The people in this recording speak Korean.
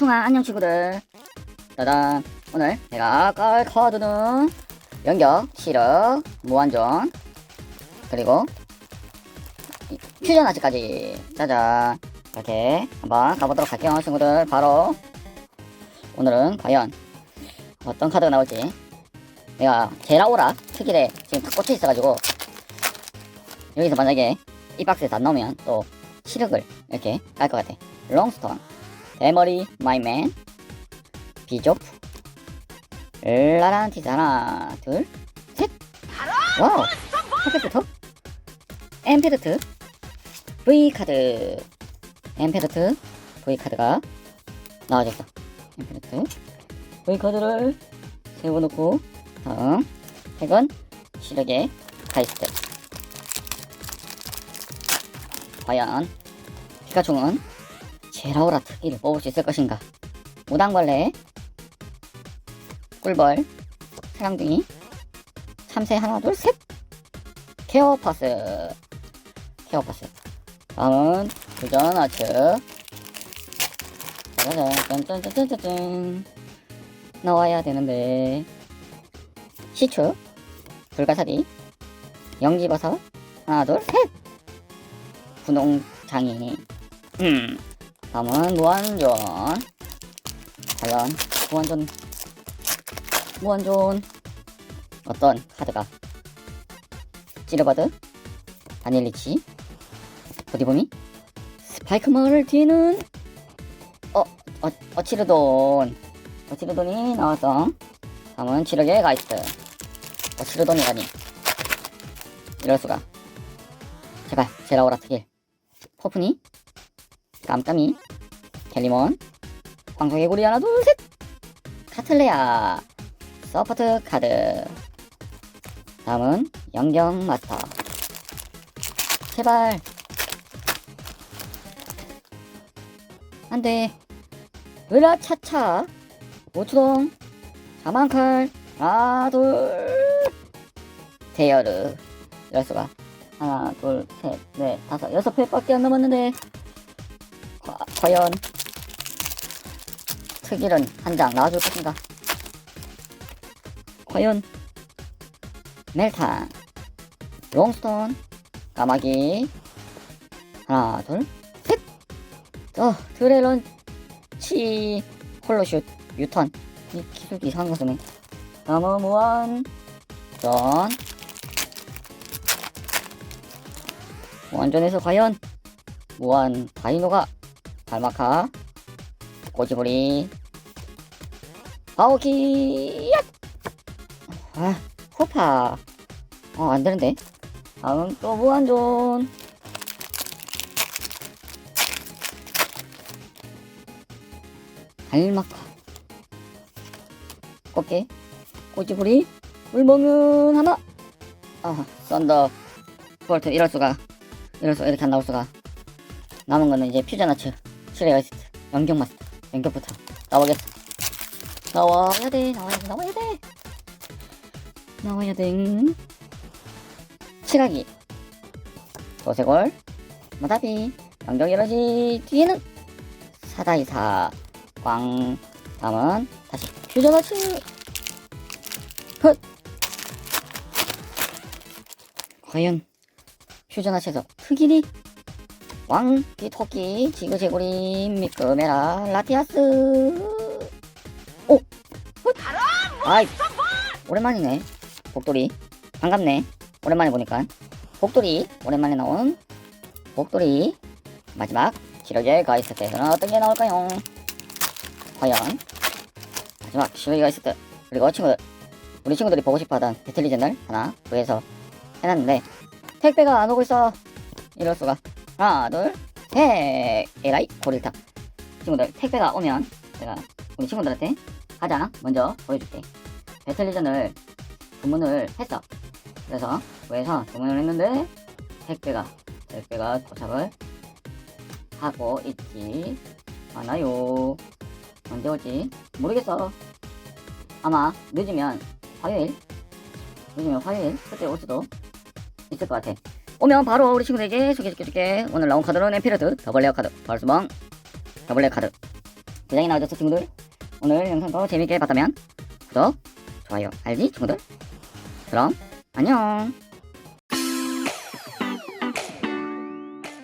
웅아 안녕 친구들. 짜잔. 오늘 내가 깔 카드는 연격, 시력, 무한전 그리고 이- 퓨전 아치까지. 짜잔. 이렇게 한번 가보도록 할게요 친구들. 바로 오늘은 과연 어떤 카드가 나올지. 내가 제라오라 특일에 지금 딱 꽂혀 있어가지고 여기서 만약에 이 박스에서 안 나오면 또 시력을 이렇게 깔 것 같아. 롱스톤 대머리 마이맨 비조프 라란티스 하나 둘셋. 와우. 하트부터 엠페르트. V카드. 엠페르트. V카드가 나와졌어. 엠페르트. V카드를 세워놓고 다음 핵은 시력의 카이스트 과연 피카츄는 제라오라 특기를 뽑을 수 있을 것인가? 무당벌레, 꿀벌, 사랑둥이, 참새 하나 둘 셋, 케어파스, 케어파스. 다음은 도전 아츠. 짜자잔, 짠짠짠짠짠. 나와야 되는데 시추, 불가사리, 영지버섯 하나 둘 셋. 분홍장이. 음. 다음은 무한전 과연 무한전 무한전 어떤 카드가 찌르바드 바닐리치 보디보미 스파이크 마을 뒤에는 어, 어 어치르돈. 어치르돈이 나왔어. 다음은 치르게 가이스트 어치르돈이라니 이럴 수가. 제발 제라오라 특일 포프니 깜깜이 갤리몬 황소개구리 하나 둘 셋! 카틀레아! 서포트 카드. 다음은 영경 마스터. 제발! 안 돼. 으라차차! 오추동 자만칼 하나 둘 대여르 이럴 수가. 하나 둘 셋 넷 다섯 여섯 회밖에 안 남았는데 과, 과연 특일은 한 장 나와줄 것인가? 과연 멜탄 롱스톤 까마귀. 하나 둘셋! 어, 드레런치 홀로슛 유턴. 이 기술기 이상한 거 쓰네 다음은 무한 전. 무한전에서 과연 무한 다이노가 달마카 꼬지부리 아오키 야! 아 호파. 어 안되는데. 다음 또 무한존. 달마카. 꽃게 꼬지부리 물먹은 하나. 아 썬더 볼트. 이럴수가. 이럴수가 이렇게 안 나올수가. 남은 거는 이제 퓨전아츠 시레어시트 연경마스터 연격부터 나오겠어. 나와야 돼 나와야 돼 나와야 돼. 나와야 돼. 칠하기. 도세골 마다비. 연경이러지. 뒤에는 사다이사. 광. 다음은 다시 퓨전아츠 헛. 과연 퓨전아츠에서 흑일이 왕기 토끼 지그재구리 미끄메라 라티아스. 오! 헛! 아이 오랜만이네. 복돌이. 반갑네. 오랜만에 보니까. 복돌이 오랜만에 나온 복돌이. 마지막 시력의 가이스트에서는 어떤 게 나올까요? 과연? 마지막 시력의 가이스트 그리고 친구들 우리 친구들이 보고 싶어 하던 배틀리전을 하나 구해서 해놨는데 택배가 안 오고 있어. 이럴 수가 하나 둘셋. 에라이 고릴타. 친구들 택배가 오면 제가 우리 친구들한테 가장 먼저 보여줄게. 배틀리전을 주문을 했어. 그래서 구해서 주문을 했는데 택배가 택배가 도착을 하고 있지 않아요. 언제 올지 모르겠어. 아마 늦으면 화요일 늦으면 화요일 그때 올 수도 있을 것 같아 오면 바로 우리 친구들에게 소개시켜줄게. 오늘 나온 카드는 엠피레드 더블레어 카드 바울스방 더블레어 카드. 대장이 나와줬어 친구들? 오늘 영상도 재밌게 봤다면 구독 좋아요 알지 친구들. 그럼 안녕!